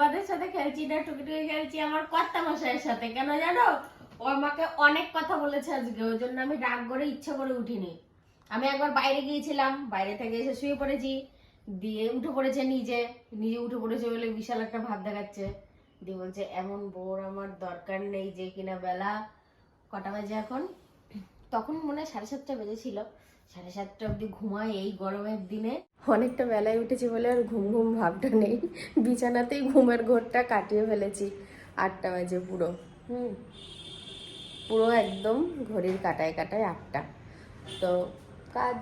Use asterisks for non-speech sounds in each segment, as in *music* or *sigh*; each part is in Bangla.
তোমাদের সাথে খেলছি না, টুকিটুকি খেলছি, আমার কর্তা মশাইয়ের সাথে। কেন জানো? ও আমাকে অনেক কথা বলেছে আজকে, ওই জন্য আমি রাগ করে ইচ্ছা করে উঠিনি। আমি একবার বাইরে গিয়েছিলাম, বাইরে থেকে এসে শুয়ে পড়েছি। দিয়ে উঠে পড়েছে নিজে নিজে উঠে পড়েছে বলে বিশাল একটা ভাব দেখাচ্ছে। দিয়ে বলছে, এমন বোর আমার দরকার নেই যে কিনা বেলা কটা বাজে এখন? তখন মনে হয় সাড়ে সাতটা বেজেছিল। সাড়ে সাতটা অবধি ঘুমাই এই গরমের দিনে। অনেকটা বেলায় উঠেছি বলে আর ঘুম ঘুম ভাবটা নেই। বিছানাতেই ঘুমের ঘোরটা কাটিয়ে ফেলেছি। আটটা বাজে পুরো। হুম। পুরো একদম ঘড়ির কাটায় কাটায় আটটা। তো কাজ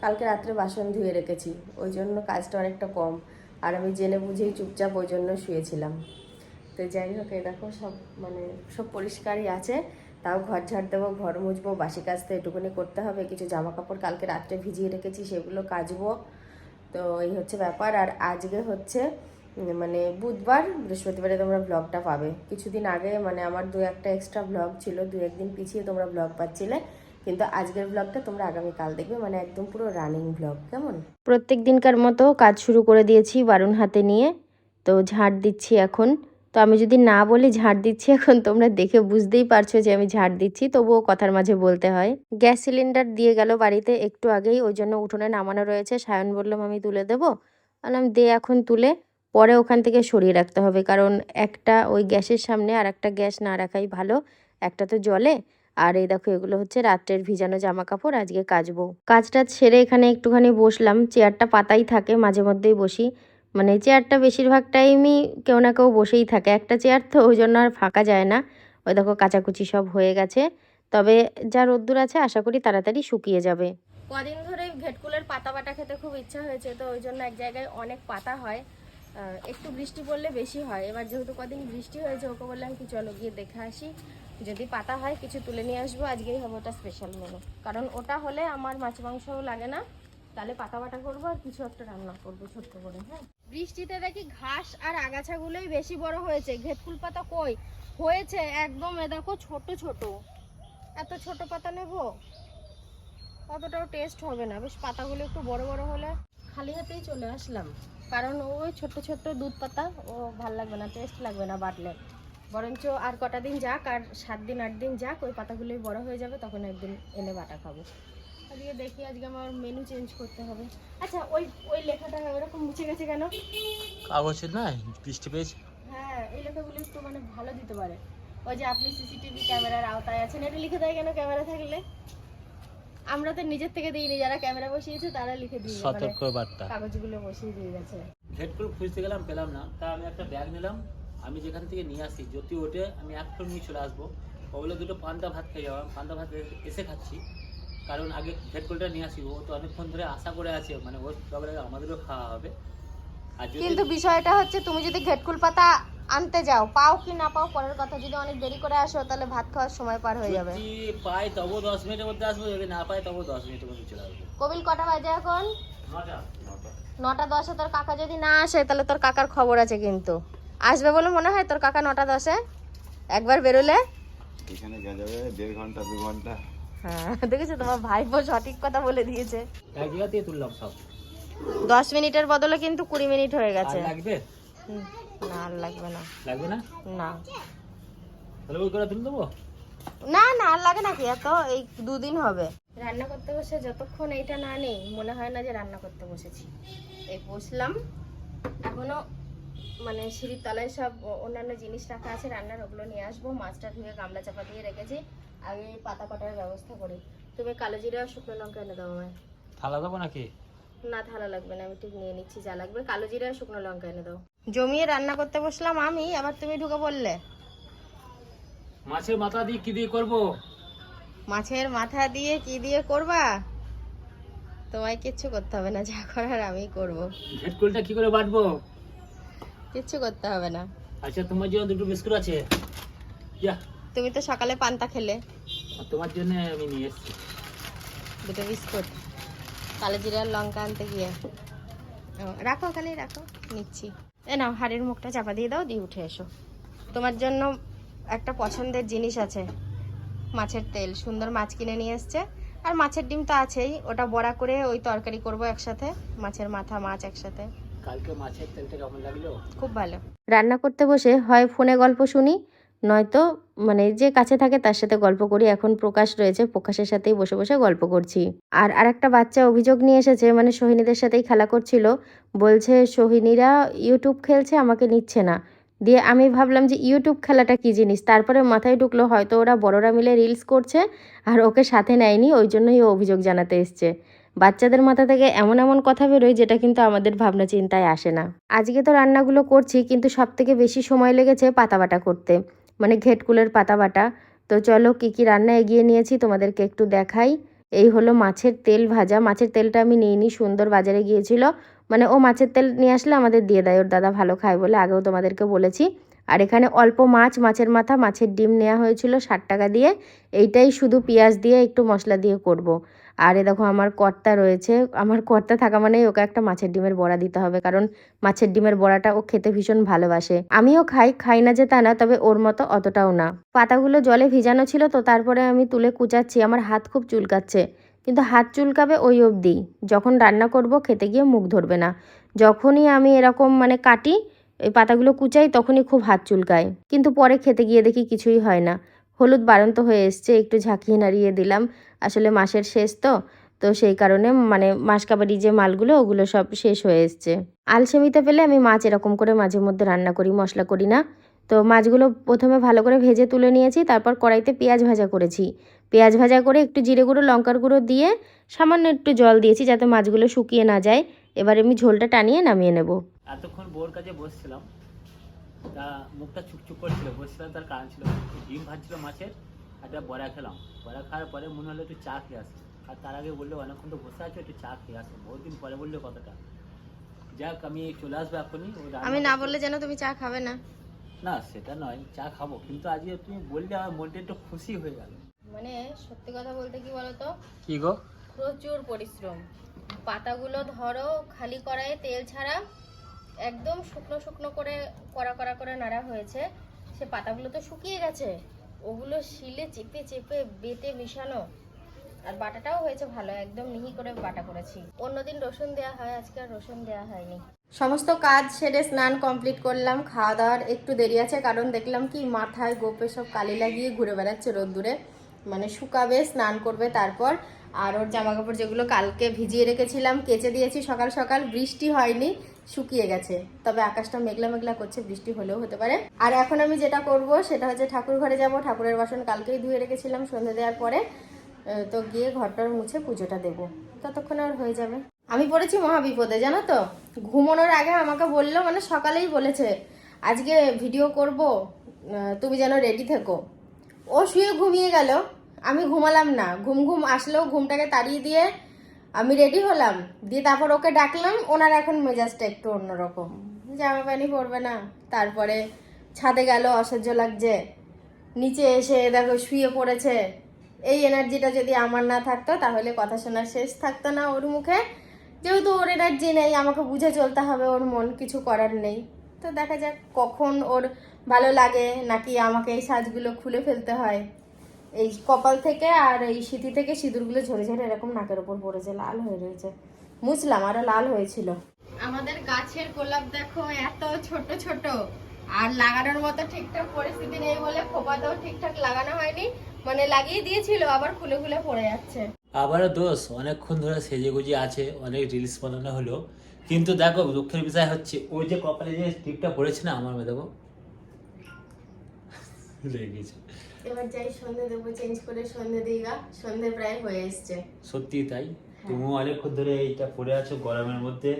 কালকে রাত্রে বাসন ধুয়ে রেখেছি। ওই জন্য কাজটা অনেকটা কম। আর আমি জেনে বুঝেই চুপচাপ ওই জন্য শুয়েছিলাম। তো যাই হোক, এই দেখো সব মানে সব পরিষ্কারই আছে। তাও ঘর ঝাড় দেবো, ঘর মুছবো, বাসি কাজ তো এটুকুনি করতে হবে। কিছু জামা কাপড় কালকে রাত্রে ভিজিয়ে রেখেছি, সেগুলো কাচবো। তো এই হচ্ছে ব্যাপার। আর আজকে হচ্ছে মানে বুধবার, বৃহস্পতিবারে তোমরা ব্লগটা পাবে। কিছুদিন আগে মানে আমার দু একটা এক্সট্রা ব্লগ ছিল, দু একদিন পিছিয়ে তোমরা ব্লগ পাচ্ছিলে। কিন্তু আজকের ব্লগটা তোমরা আগামীকাল দেখবে মানে একদম পুরো রানিং ব্লগ কেমন? প্রত্যেক দিনকার মতো কাজ শুরু করে দিয়েছি বারুন হাতে নিয়ে। তো ঝাড় দিচ্ছি এখন। তো আমি যদি না বলি, ঝাড় দিচ্ছি *laughs* এখন তোমরা দেখে বুঝতেই পারছ যে আমি ঝাড় দিচ্ছি। তবুও কথার মাঝে বলতে হয়। গ্যাস সিলিন্ডার দিয়ে গেল বাড়িতে একটু আগেই, ওই জন্য উঠোনে নামানো রয়েছে। সায়ন বললাম আমি তুলে দেবো? বললাম, দে এখন তুলে, পরে ওখান থেকে সরিয়ে রাখতে হবে। কারণ একটা ওই গ্যাসের সামনে আর একটা গ্যাস না রাখাই ভালো। একটা তো জলে। আর এই দেখো, এগুলো হচ্ছে রাত্রের ভিজানো জামা কাপড় আজকে কাচবো। কাজটা সেরে এখানে একটুখানি বসলাম। চেয়ারটা পাতাই থাকে, মাঝে মধ্যেই বসি। মানে চেয়ারটা বেশিরভাগ টাইমই কেউ না কেউ বসেই থাকে। একটা চেয়ার তো ওই জন্য আর ফাঁকা যায় না। ওই দেখো কাচাকুচি সব হয়ে গেছে। তবে যা রোদ্দুর আছে, আশা করি তাড়াতাড়ি শুকিয়ে যাবে। কদিন ধরে ঘেটকুলের পাতা বাটা খেতে খুব ইচ্ছা হয়েছে, তো ওই জন্য এক জায়গায় অনেক পাতা হয়। একটু বৃষ্টি পড়লে বেশি হয়। এবার যেহেতু কদিন বৃষ্টি হয়েছে, ওকে বললাম কি চলো গিয়ে দেখে আসি। যদি পাতা হয়, কিছু তুলে নিয়ে আসব। আজকেই হবে ওটা স্পেশাল মেনু কারণ ওটা হলে আমার মাছ মাংসও লাগে না। তাহলে পাতা বাটা করব আর কিছু একটা রান্না করব ছোট্ট করে হ্যাঁ। বৃষ্টিতে দেখি ঘাস আর আগাছাগুলোই বেশি বড় হয়েছে। ঘেটকুল পাতা কই? হয়েছে একদম এ দেখো ছোট ছোট। এত ছোট পাতা নেব? অতটাও টেস্ট হবে না। বেশ পাতাগুলো একটু বড় বড় হলে খালি হাতেই চলে আসলাম। কারণ ওই ছোট্ট ছোট্ট দুধ পাতা, ও ভালো লাগবে না টেস্ট লাগবে না বাটলে বরঞ্চ আর কটা দিন যাক, আর সাত দিন, আট দিন যাক, ওই পাতাগুলোই বড় হয়ে যাবে, তখন একদিন এনে বাটা খাব। আজকে দেখি আজকে আমার মেনু চেঞ্জ করতে হবে। আচ্ছা ওই ওই লেখাটা ওরকম মুছে গেছে কেন? কাগজে না বৃষ্টি পেয়েছে। হ্যাঁ এই লেখাগুলো একটু মানে ভালো দিতে পারে। ওই যে আপনি সিসিটিভি ক্যামেরার আওতায় আছেন এটা লিখে দেয় কেন ক্যামেরা থাকলে? আমরা তো নিজের থেকে দিইনি যারা ক্যামেরা বসিয়েছে তারা লিখে দিয়ে মানে সতর্ক বার্তা কাগজগুলো বসিয়ে দিয়ে গেছে। হেডফোন খুঁজতে গেলাম পেলাম না। তা আমি একটা ব্যাগ নিলাম আমি যেখান থেকে নিয়ে আসি যদি ওঠে আমি একটু নিয়ে চলে আসব। ওগুলো দুটো পান্তা ভাত খেয়ে যাওয়া পান্তা ভাত এসে খাচ্ছি। কারণ আগে হেডফোনটা নিয়ে আসি ও তো অনেকক্ষণ ধরে আশা করে আছে মানে ওর তবে আমাদেরও খাওয়া হবে। আর যদি কিন্তু বিষয়টা হচ্ছে তুমি যদি ঘেটকুল পাতা আনতে যাও পাও কি না পাও পরের কথা যদি অনেক দেরি করে আসো তাহলে ভাত খাওয়ার সময় পার হয়ে যাবে। যদি পাই তবু দশ মিনিটের মধ্যে আসব যদি না পাই তবু দশ মিনিটের মধ্যে চলে আসব। কবিল কটা বাজে এখন? নটা দশে তোর কাকা যদি না আসে তাহলে তোর কাকার খবর আছে কিন্তু। আসবে বলে মনে হয় তোর কাকা নটা দশে? একবার বেরোলে? এখানে যা যাবে দেড় ঘণ্টা দু ঘণ্টা। হ্যাঁ দেখেছ তোমার ভাইপো সঠিক কথা বলে দিয়েছে। এক জায়গা থেকে তুললাম সব। দশ মিনিটের বদলে কিন্তু কুড়ি মিনিট হয়ে গেছে। লাগবে? না আর লাগবে না। লাগবে না? না। তাহলে ওই করে তুলে দেবো? না না আর লাগে নাকি এত এই দুদিন হবে। রান্না করতে বসে যতক্ষণ এইটা না নেই মনে হয় না যে রান্না করতে বসেছি। এই বসলাম এখনও মানে সিঁড়ির তলায় সব অন্যান্য জিনিস রাখা আছে রান্নার ওগুলো নিয়ে আসব। মাছটা ধুয়ে গামলা চাপা দিয়ে রেখেছি। আগে পাতা কাটার ব্যবস্থা করি। তুমি কালো জিরা আর শুকনো লঙ্কা এনে দাও আমায়। থালা দেবো নাকি? না থালা লাগবে না আমি ঠিক নিয়ে নিচ্ছি যা লাগবে। কালো জিরা আর শুকনো লঙ্কা এনে দাও। জমিয়ে রান্না করতে বসলাম আমি আবার তুমি ঢুকে বললে মাছের মাথা দিয়ে কি দিয়ে করব? মাছের মাথা দিয়ে কি দিয়ে করবা? তোমায় কিচ্ছু করতে হবে না যা করার আমি করব। হেডকুলটা কি করে বাটবো? কিচ্ছু করতে হবে না। আচ্ছা তোমার জন্য দুটো বিস্কুট আছে। ইয়া তুমি তো সকালে পান্তা খেলে। তোমার জন্য আমি নিয়ে এসেছি। দুটো বিস্কুট কালো জিরা আর লঙ্কা আনতে গিয়ে। রাখো খালি রাখো নিচ্ছি। এ নাও হাড়ির মুখটা চাপা দিয়ে দাও দিয়ে উঠে এসো। তোমার জন্য একটা পছন্দের জিনিস আছে মাছের তেল। সুন্দর মাছ কিনে নিয়ে এসছে। আর মাছের ডিম তো আছেই ওটা বড়া করে ওই তরকারি করব একসাথে মাছের মাথা মাছ একসাথে। কালকে মাছের তেলটা কেমন লাগল? খুব ভালো। রান্না করতে বসে হয় ফোনে গল্প শুনি নয়তো মানে যে কাছে থাকে তার সাথে গল্প করি। এখন প্রকাশ রয়েছে, প্রকাশের সাথেই বসে বসে গল্প করছি। আর আরেকটা বাচ্চা অভিযোগ নিয়ে এসেছে মানে সোহিনীদের সাথেই খেলা করছিল। বলছে, সোহিনীরা ইউটিউব খেলছে, আমাকে নিচ্ছে না। দিয়ে আমি ভাবলাম যে ইউটিউব খেলাটা কী জিনিস? তারপরে মাথায় ঢুকলো, হয়তো ওরা বড়রা মিলে রিলস করছে আর ওকে সাথে নেয়নি, ওই জন্যই ও অভিযোগ জানাতে এসছে। বাচ্চাদের মাথা থেকে এমন এমন কথা বেরোয়, যেটা কিন্তু আমাদের ভাবনা চিন্তায় আসে না। আজকে তো রান্নাগুলো করছি, কিন্তু সব থেকে বেশি সময় লেগেছে পাতা বাটা করতে। মানে ঘেটকুলের পাতা বাটা তো চলো কী কী রান্না এগিয়ে নিয়েছি তোমাদেরকে একটু দেখাই। এই হলো মাছের তেল ভাজা। মাছের তেলটা আমি নিয়ে নিই সুন্দর বাজারে গিয়েছিল। মানে ও মাছের তেল নিয়ে আসলে আমাদের দিয়ে দেয়, ওর দাদা ভালো খায় বলে আগেও তোমাদেরকে বলেছি। আর এখানে অল্প মাছ, মাছের মাথা, মাছের ডিম নেওয়া হয়েছিল ষাট টাকা দিয়ে। এইটাই শুধু পেঁয়াজ দিয়ে একটু মশলা দিয়ে করব। আর এ দেখো, আমার কর্তা রয়েছে। আমার কর্তা থাকা মানেই ওকে একটা মাছের ডিমের বড়া দিতে হবে, কারণ মাছের ডিমের বড়াটা ও খেতে ভীষণ ভালোবাসে। আমিও খাই খাই না যে তা না, তবে ওর মতো অতটাও না। পাতাগুলো জলে ভিজানো ছিল তো, তারপরে আমি তুলে কুচাচ্ছি। আমার হাত খুব চুলকাচ্ছে। কিন্তু হাত চুলকাবে ওই অবধি। যখন রান্না করব, খেতে গিয়ে মুখ ধরবে না। যখনই আমি এরকম মানে কাটি পাতাগুলো কুচাই তখনই খুব হাত চুলকায়। কিন্তু পরে খেতে গিয়ে দেখি কিছুই হয় না। হলুদ বাড়ন্ত হয়ে এসছে, একটু ঝাঁকিয়ে নাড়িয়ে দিলাম। আসলে মাসের শেষ তো তো সেই কারণে মানে মাসকাবারি যে মালগুলো, ওগুলো সব শেষ হয়ে এসছে। আলসেমিতে পেলে আমি মাছ এরকম করে মাঝে মধ্যে রান্না করি, মশলা করি না। তো মাছগুলো প্রথমে ভালো করে ভেজে তুলে নিয়েছি, তারপর কড়াইতে পেঁয়াজ ভাজা করেছি। পেঁয়াজ ভাজা করে একটু জিরে গুঁড়ো, লঙ্কার গুঁড়ো দিয়ে সামান্য একটু জল দিয়েছি যাতে মাছগুলো শুকিয়ে না যায়। এবার আমি ঝোলটা টানিয়ে নামিয়ে নেব। এতক্ষণ বোর কাছে বসছিলাম। তা মুখটা চুপচুপ করছিল বসছিলাম তার কারণ ছিল। ডিম ভাজছিল মাছের একটা বড়া খেলাম। বড়া খাওয়ার পরে মনে হলো একটু চা খেয়ে আসি। আর তার আগে বলল অনেকক্ষণ তো বসে আছো একটু চা খেয়ে আসো। বহুত দিন পরে বলল কথাটা। যাক আমি চলে আসব এখনই। আমি না বললে যেন তুমি চা খাবে না। না সেটা নয় চা খাব। কিন্তু আজকে তুমি বললে আমার মনটা একটু খুশি হয়ে গেল। মানে সত্যি কথা বলতে কি বলতো? কি গো? প্রচুর পরিশ্রম। পাতাগুলো ধরো খালি কড়াইয়ে তেল ছাড়া একদম শুকনো শুকনো করে কড়া কড়া করে নাড়া হয়েছে। সে পাতাগুলো তো শুকিয়ে গেছে। ওগুলো শিলে চেপে চেপে বেটে মিশানো। আর বাটাটাও হয়েছে ভালো, একদম মিহি করে বাটা করেছি। অন্যদিন রসুন দেওয়া হয়, আজকে আর রসুন দেওয়া হয়নি। সমস্ত কাজ সেরে স্নান কমপ্লিট করলাম, খাওয়া দাওয়ার একটু দেরি আছে, কারণ দেখলাম কি মাথায় গোপে সব কালি লাগিয়ে ঘুরে বেড়াচ্ছে রোদ্দুরে। মানে শুকাবে, স্নান করবে, তারপর আর ওর জামা কাপড় যেগুলো কালকে ভিজিয়ে রেখেছিলাম, কেচে দিয়েছি সকাল সকাল, বৃষ্টি হয়নি, শুকিয়ে গেছে। তবে আকাশটা মেঘলা মেঘলা করছে, বৃষ্টি হলেও হতে পারে। আর এখন আমি যেটা করব, সেটা হচ্ছে ঠাকুর ঘরে যাব। ঠাকুরের বাসন কালকেই ধুয়ে রেখেছিলাম, সন্ধে দেওয়ার পরে তো গিয়ে ঘরটার মুছে পুজোটা দেবো। ততক্ষণ আর হয়ে যাবে। আমি পড়েছি মহাবিপদে, জানো তো? ঘুমানোর আগে আমাকে বলল মানে সকালেই বলেছে, আজকে ভিডিও করব তুমি যেন রেডি থেকো। ও শুয়ে ঘুমিয়ে গেল। আমি ঘুমালাম না। ঘুম ঘুম আসলেও ঘুমটাকে তাড়িয়ে দিয়ে আমি রেডি হলাম। দিয়ে তারপর ওকে ডাকলাম, ওনার এখন মেজাজটা একটু অন্যরকম। জামা প্যান্টই পরবে না। তারপরে ছাদে গেল, অসহ্য লাগছে। নিচে এসে দেখো শুয়ে পড়েছে। এই এনার্জিটা যদি আমার না থাকতো, তাহলে কথা শোনার শেষ থাকতো না ওর মুখে। যেহেতু ওর এনার্জি নেই, আমাকে বুঝে চলতে হবে, ওর মন কিছু করার নেই। তো দেখা যাক কখন ওর ভালো লাগে নাকি আমাকে এই সাজগুলো খুলে ফেলতে হয়? এই কপাল থেকে আর এই সিঁথি থেকে সিঁদুরগুলো ঝরে ঝরে এরকম নাকের ওপর পড়েছে লাল হয়ে রয়েছে। মুছলাম আরও লাল হয়েছিল। আমাদের গাছের গোলাপ দেখো এত ছোট ছোট। আর লাগানোর মতো ঠিকঠাক পরিস্থিতি নেই বলে খোপাতেও ঠিকঠাক লাগানো হয়নি। মানে লাগিয়ে দিয়েছিল আবার খুলে খুলে পড়ে যাচ্ছে। আবারও দোষ অনেকক্ষণ ধরে সেজে গুজে আছে অনেক রিলস বানানো হলো। কিন্তু দেখো দুঃখের বিষয় হচ্ছে ওই যে কপালে যে টিপটা পড়েছে না আমার মেয়ে দেখো। লেগেছে এবার যাই সন্ধে দেবো চেঞ্জ করে সন্ধে দিই গা সন্ধে প্রায় হয়ে এসছে। সত্যি তাই? তুমিও অনেকক্ষণ ধরে এইটা পড়ে আছো গরমের মধ্যে।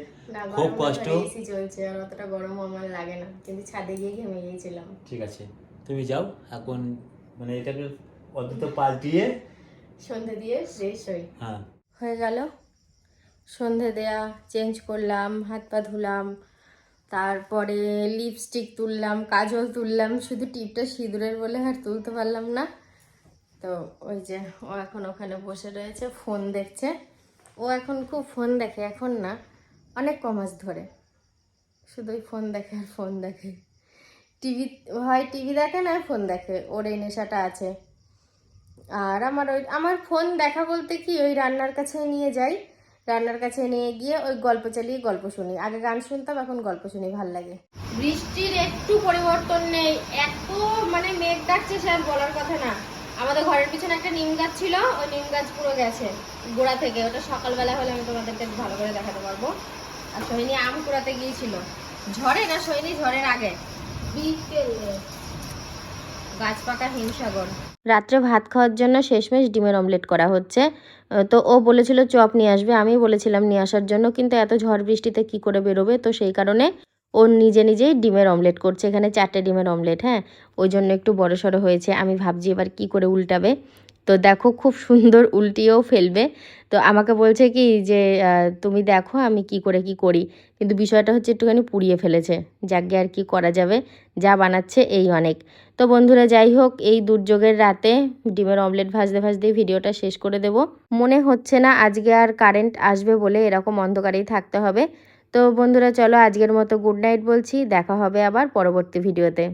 খুব কষ্ট। এসি চলছে আর অতটা গরম আমার লাগে না কিন্তু ছাদে গিয়ে ঘেমে গিয়েছিলাম। ঠিক আছে। তুমি যাও এখন মানে এটাকে অন্তত পাল্টিয়ে সন্ধে দিয়ে ফ্রেশ হই। হ্যাঁ। হয়ে গেল। সন্ধে দেয়া চেঞ্জ করলাম হাত পা ধুলাম তারপরে লিপস্টিক তুললাম, কাজল তুললাম, শুধু টিপটা সিঁদুরের বলে আর তুলতে পারলাম না। তো ওই যে ও এখন ওখানে বসে রয়েছে ফোন দেখছে। ও এখন খুব ফোন দেখে, এখন না, অনেক কমাস ধরে। শুধু ওই ফোন দেখে আর ফোন দেখে। টিভি হয় টিভি দেখে না ফোন দেখে। ওর এই নেশাটা আছে। আর আমার ওই, আমার ফোন দেখা বলতে কি, ওই রান্নার কাছে নিয়ে যাই। রান্নার কাছে নিয়ে গিয়ে ওই গল্প চালিয়ে গল্প শুনি। আগে গান শুনতাম এখন গল্প শুনি ভালো লাগে। বৃষ্টির একটু পরিবর্তন নেই। এত মানে মেঘ ডাকছে সে আর বলার কথা না। আমাদের ঘরের পিছনে একটা নিম গাছ ছিল ওই নিম গাছ পুরো গেছে গোড়া থেকে। ওটা সকালবেলা হলে আমি তোমাদেরকে ভালো করে দেখাতে পারব। আর সোহিনী আম কুড়াতে গিয়েছিল। ঝড়ে না সোহিনী? ঝড়ের আগে। গাছ পাকা হিমসাগর। রাত্রে ভাত খাওয়ার জন্য শেষমেশ ডিমের অমলেট করা হচ্ছে। তো ও বলেছিল চপ নিয়ে আসবে। আমি বলেছিলাম, নিয়ে আসার জন্য। কিন্তু এত ঝড় বৃষ্টিতে কি করে বেরোবে? তো সেই কারণে ও নিজে নিজেই ডিমের অমলেট করছে। এখানে চারটে ডিমের অমলেট হ্যাঁ? ওই জন্য একটু বড় সড়ো হয়েছে। আমি ভাবছি এবার কি করে উল্টাবে। তো দেখো খুব সুন্দর উল্টিয়েও ফেলবে। তো আমাকে বলছে কি যে তুমি দেখো আমি কি করে কি করি। কিন্তু বিষয়টা হচ্ছে একটুখানি পুড়িয়ে ফেলেছে। যাকে আর কি করা যাবে। যা বানাচ্ছে এই অনেক। তো বন্ধুরা যাই হোক, এই দুর্যোগের রাতে ডিমের অমলেট ভাজতে ভাজতেই ভিডিওটা শেষ করে দেব। মনে হচ্ছে না আজকে আর কারেন্ট আসবে বলে এরকম অন্ধকারেই থাকতে হবে। তো বন্ধুরা চলো আজকের মতো গুড নাইট বলছি। দেখা হবে আবার পরবর্তী ভিডিওতে।